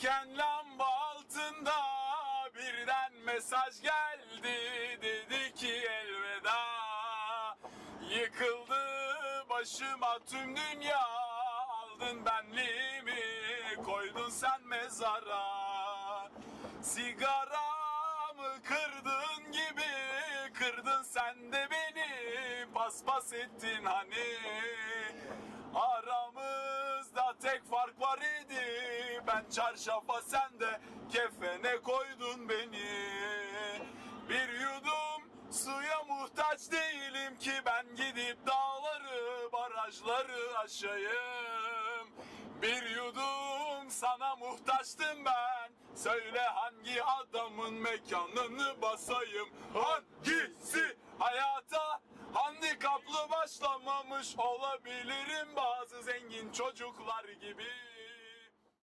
Yürürken lamba altında birden mesaj geldi. Dedi ki elveda. Yıkıldı başıma tüm dünya. Aldın benliğimi koydun sen mezara. Sigaramı kırdın gibi kırdın sen de beni. Paspas ettin hani. Aramızda tek fark var idi Ben çarşafa sen de kefene koydun beni. Bir yudum suya muhtaç değilim ki Ben gidip dağları barajları aşayım. Bir yudum sana muhtaçtım ben. Söyle hangi adamın mekanını basayım? Hangisi? Hayata handikaplı başlamamış olabilirim. Bazı zengin çocuklar gibi